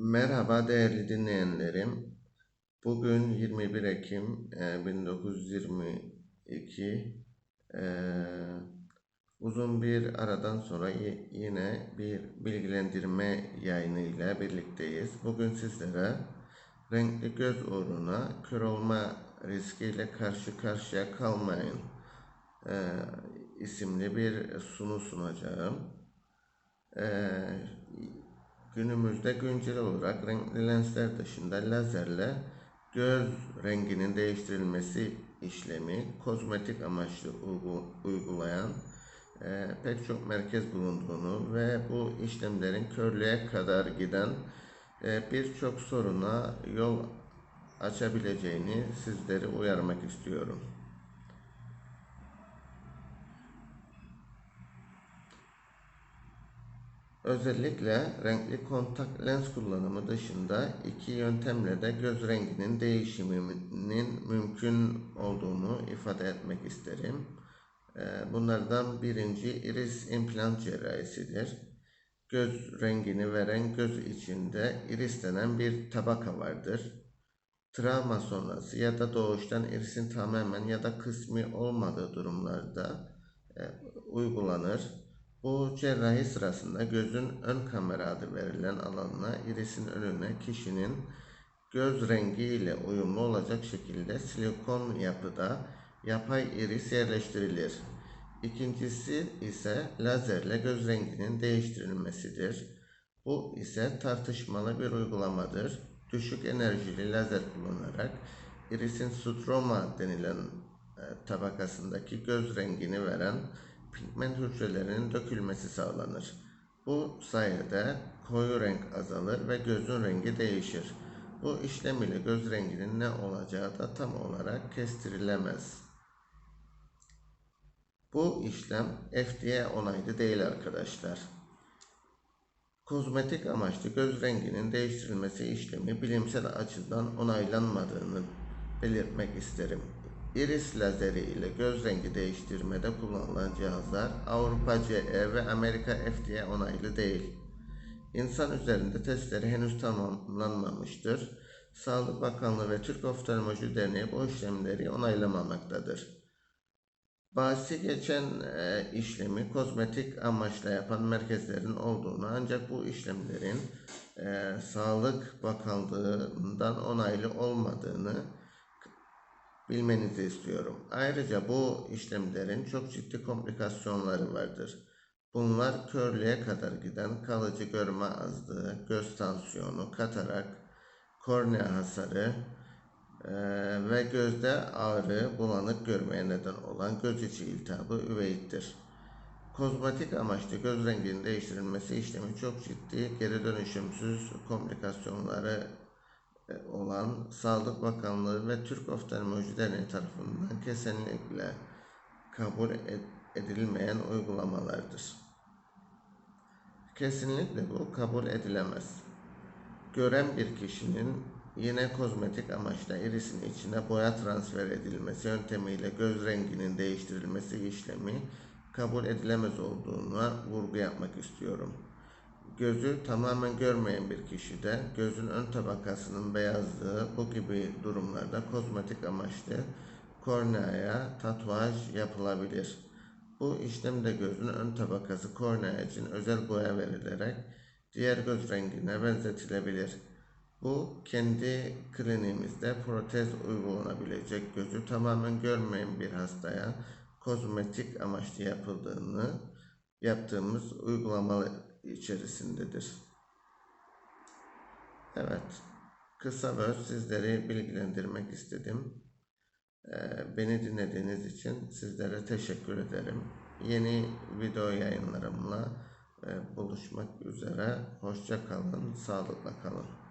Merhaba değerli dinleyenlerim. Bugün 21 Ekim e, 1922. E, uzun bir aradan sonra yine bir bilgilendirme yayınıyla birlikteyiz. Bugün sizlere renkli göz uğruna kör olma riskiyle karşı karşıya kalmayın e, isimli bir sunu sunacağım. Günümüzde güncel olarak renkli lensler dışında lazerle göz renginin değiştirilmesi işlemi kozmetik amaçlı uygu- uygulayan e, pek çok merkez bulunduğunu ve bu işlemlerin körlüğe kadar giden e, birçok soruna yol açabileceğini sizleri uyarmak istiyorum. Özellikle renkli kontak lens kullanımı dışında iki yöntemle de göz renginin değişiminin mümkün olduğunu ifade etmek isterim. Ee, Bunlardan birinci iris implant cerrahisidir. Göz rengini veren göz içinde iris denen bir tabaka vardır. Travma sonrası ya da doğuştan irisin tamamen ya da kısmi olmadığı durumlarda e, uygulanır. Bu cerrahi sırasında gözün ön kamera adı verilen alanına irisin önüne kişinin göz rengi ile uyumlu olacak şekilde silikon yapıda yapay iris yerleştirilir. İkincisi ise lazerle göz renginin değiştirilmesidir. Bu ise tartışmalı bir uygulamadır. Düşük enerjili lazer kullanarak irisin stroma denilen e, tabakasındaki göz rengini veren pigment hücrelerinin dökülmesi sağlanır. Bu sayede koyu renk azalır ve gözün rengi değişir. Bu işlem ile göz renginin ne olacağı da tam olarak kestirilemez. Bu işlem FDA onaylı değil arkadaşlar. Kozmetik amaçlı göz renginin değiştirilmesi işlemi bilimsel açıdan onaylanmadığını belirtmek isterim. Iris lazeri ile göz rengi değiştirmede kullanılan cihazlar Avrupa CE ve Amerika FDA onaylı değil. İnsan üzerinde testleri henüz tamamlanmamıştır. Sağlık Bakanlığı ve Türk Oftalmoloji Derneği bu işlemleri onaylamamaktadır. Bahsi geçen e, işlemi kozmetik amaçla yapan merkezlerin olduğunu ancak bu işlemlerin e, Sağlık Bakanlığı'ndan onaylı olmadığını bilmenizi istiyorum. Ayrıca bu işlemlerin çok ciddi komplikasyonları vardır. Bunlar körlüğe kadar giden kalıcı görme azlığı, göz tansiyonu, katarak, kornea hasarı, ee, ve gözde ağrı, bulanık görmeye neden olan göz içi iltihabı üveyittir. Kozmetik amaçlı göz renginin değiştirilmesi işlemi çok ciddi, geri dönüşümsüz komplikasyonları e, olan Sağlık Bakanlığı ve Türk Oftalmoloji Derneği tarafından kesinlikle kabul edilmeyen uygulamalardır. Kesinlikle bu kabul edilemez. Gören bir kişinin yine kozmetik amaçla irisin içine boya transfer edilmesi yöntemiyle göz renginin değiştirilmesi işlemi kabul edilemez olduğuna vurgu yapmak istiyorum. Gözü tamamen görmeyen bir kişide gözün ön tabakasının beyazlığı bu gibi durumlarda kozmetik amaçlı korneaya tatuaj yapılabilir. Bu işlemde gözün ön tabakası kornea için özel boya verilerek diğer göz rengine benzetilebilir. Bu kendi kliniğimizde protez uygulanabilecek gözü tamamen görmeyen bir hastaya kozmetik amaçlı yapıldığını yaptığımız uygulama içerisindedir. Evet, kısa ve sizleri bilgilendirmek istedim. Ee, Beni dinlediğiniz için sizlere teşekkür ederim. Yeni video yayınlarımla e, buluşmak üzere. Hoşça kalın, sağlıkla kalın.